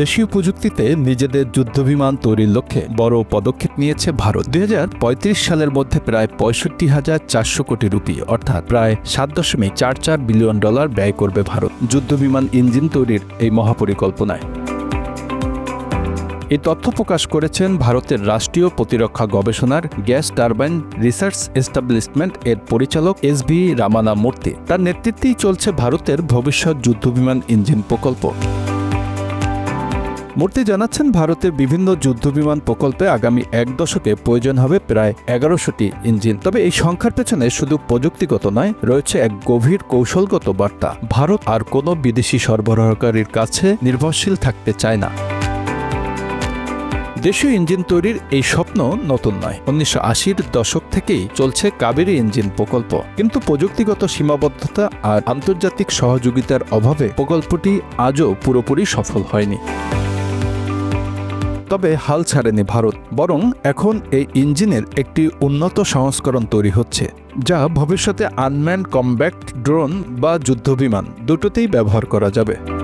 দেশীয় প্রযুক্তিতে নিজেদের যুদ্ধবিমান তৈরির লক্ষ্যে বড় পদক্ষেপ নিয়েছে ভারত। দুই হাজার পঁয়ত্রিশ সালের মধ্যে প্রায় পঁয়ষট্টি হাজার চারশো কোটি রুপি, অর্থাৎ প্রায় সাত দশমিক চার চার বিলিয়ন ডলার ব্যয় করবে ভারত যুদ্ধবিমান ইঞ্জিন তৈরির এই মহাপরিকল্পনায়। এই তথ্য প্রকাশ করেছেন ভারতের রাষ্ট্রীয় প্রতিরক্ষা গবেষণার গ্যাস টারবাইন রিসার্চ এস্টাবলিশমেন্ট এর পরিচালক এস ভি রামানা মূর্তি তার নেতৃত্বেই চলছে ভারতের ভবিষ্যৎ যুদ্ধবিমান ইঞ্জিন প্রকল্প। মূর্তি জানাচ্ছেন, ভারতের বিভিন্ন যুদ্ধবিমান প্রকল্পে আগামী এক দশকে প্রয়োজন হবে প্রায় এগারোশোটি ইঞ্জিন। তবে এই সংখ্যার পেছনে শুধু প্রযুক্তিগত নয়, রয়েছে এক গভীর কৌশলগত বার্তা। ভারত আর কোনো বিদেশি সরবরাহকারীর কাছে নির্ভরশীল থাকতে চায় না। দেশীয় ইঞ্জিন তৈরির এই স্বপ্ন নতুন নয়। উনিশশো আশির দশক থেকেই চলছে কাবেরী ইঞ্জিন প্রকল্প। কিন্তু প্রযুক্তিগত সীমাবদ্ধতা আর আন্তর্জাতিক সহযোগিতার অভাবে প্রকল্পটি আজও পুরোপুরি সফল হয়নি। তবে হাল ছাড়েনি ভারত, বরং এখন এই ইঞ্জিনের একটি উন্নত সংস্করণ তৈরি হচ্ছে, যা ভবিষ্যতে আনম্যান কমব্যাক্ট ড্রোন বা যুদ্ধবিমান দুটোতেই ব্যবহার করা যাবে।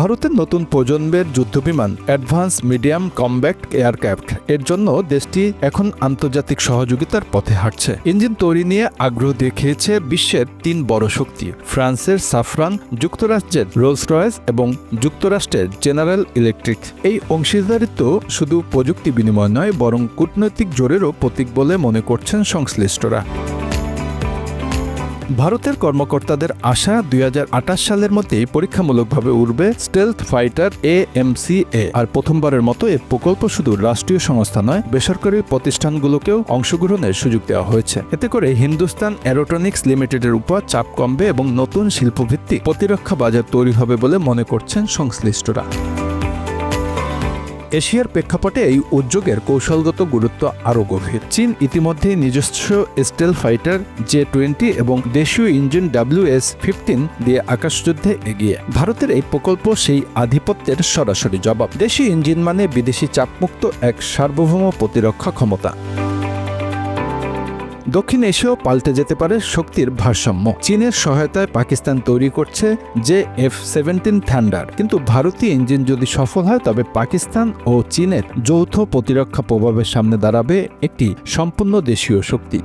ভারতের নতুন প্রজন্মের যুদ্ধবিমান অ্যাডভান্স মিডিয়াম কমব্যাক্ট এয়ারক্রাফট। এর জন্য দেশটি এখন আন্তর্জাতিক সহযোগিতার পথে হাঁটছে। ইঞ্জিন তৈরি নিয়ে আগ্রহ দেখিয়েছে বিশ্বের তিন বড় শক্তি, ফ্রান্সের সাফরান, যুক্তরাষ্ট্রের রোলস রয়েস এবং যুক্তরাষ্ট্রের জেনারেল ইলেকট্রিক। এই অংশীদারিত্ব শুধু প্রযুক্তি বিনিময় নয়, বরং কূটনৈতিক জোরেরও প্রতীক বলে মনে করছেন সংশ্লিষ্টরা। ভারতের কর্মকর্তাদের আশা দুই হাজার আটাশ সালের মধ্যেই পরীক্ষামূলকভাবে উড়বে স্টেলথ ফাইটার এ আর প্রথমবারের মতো এ প্রকল্প শুধু রাষ্ট্রীয় সংস্থা নয়, বেসরকারি প্রতিষ্ঠানগুলোকেও অংশগ্রহণের সুযোগ দেওয়া হয়েছে। এতে করে হিন্দুস্তান অ্যারোটনিক্স লিমিটেডের উপর চাপ কমবে এবং নতুন শিল্পভিত্তিক প্রতিরক্ষা বাজার তৈরি হবে বলে মনে করছেন সংশ্লিষ্টরা। এশিয়ার প্রেক্ষাপটে এই উদ্যোগের কৌশলগত গুরুত্ব আরও গভীর। চীন ইতিমধ্যেই নিজস্ব স্টেল ফাইটার, জে টোয়েন্টি এবং দেশীয় ইঞ্জিন ডাব্লিউ এস ফিফটিন দিয়ে আকাশযুদ্ধে এগিয়ে। ভারতের এই প্রকল্প সেই আধিপত্যের সরাসরি জবাব। দেশীয় ইঞ্জিন মানে বিদেশি চাপমুক্ত এক সার্বভৌম প্রতিরক্ষা ক্ষমতা। দক্ষিণ এশিয়াও পাল্টে যেতে পারে শক্তির ভারসাম্য। চীনের সহায়তায় পাকিস্তান তৈরি করছে যে এফ সেভেন্টিন থ্যান্ডার কিন্তু ভারতীয় ইঞ্জিন যদি সফল হয়, তবে পাকিস্তান ও চীনের যৌথ প্রতিরক্ষা প্রভাবের সামনে দাঁড়াবে একটি সম্পূর্ণ দেশীয় শক্তি।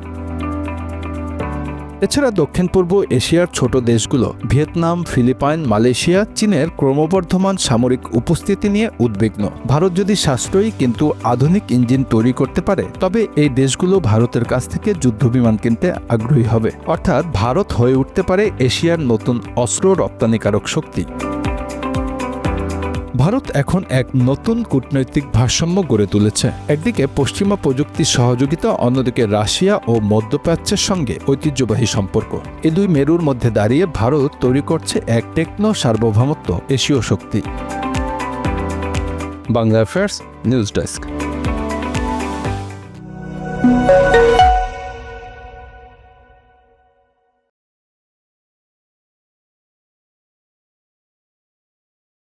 এছাড়া দক্ষিণ পূর্ব এশিয়ার ছোট দেশগুলো ভিয়েতনাম, ফিলিপাইন, মালয়েশিয়া, চীনের ক্রমবর্ধমান সামরিক উপস্থিতি নিয়ে উদ্বিগ্ন। ভারত যদি সাশ্রয়ী কিন্তু আধুনিক ইঞ্জিন তৈরি করতে পারে, তবে এই দেশগুলো ভারতের কাছ থেকে যুদ্ধবিমান কিনতে আগ্রহী হবে। অর্থাৎ ভারত হয়ে উঠতে পারে এশিয়ার নতুন অস্ত্র রপ্তানিকারক শক্তি। ভারত এখন এক নতুন কূটনৈতিক ভারসাম্য গড়ে তুলেছে। একদিকে পশ্চিমা প্রযুক্তি সহযোগিতা, অন্যদিকে রাশিয়া ও মধ্যপ্রাচ্যের সঙ্গে ঐতিহ্যবাহী সম্পর্ক। এ দুই মেরুর মধ্যে দাঁড়িয়ে ভারত তৈরি করছে এক টেকনো সার্বভৌমত্ব এশীয় শক্তি। Bangla affairs news desk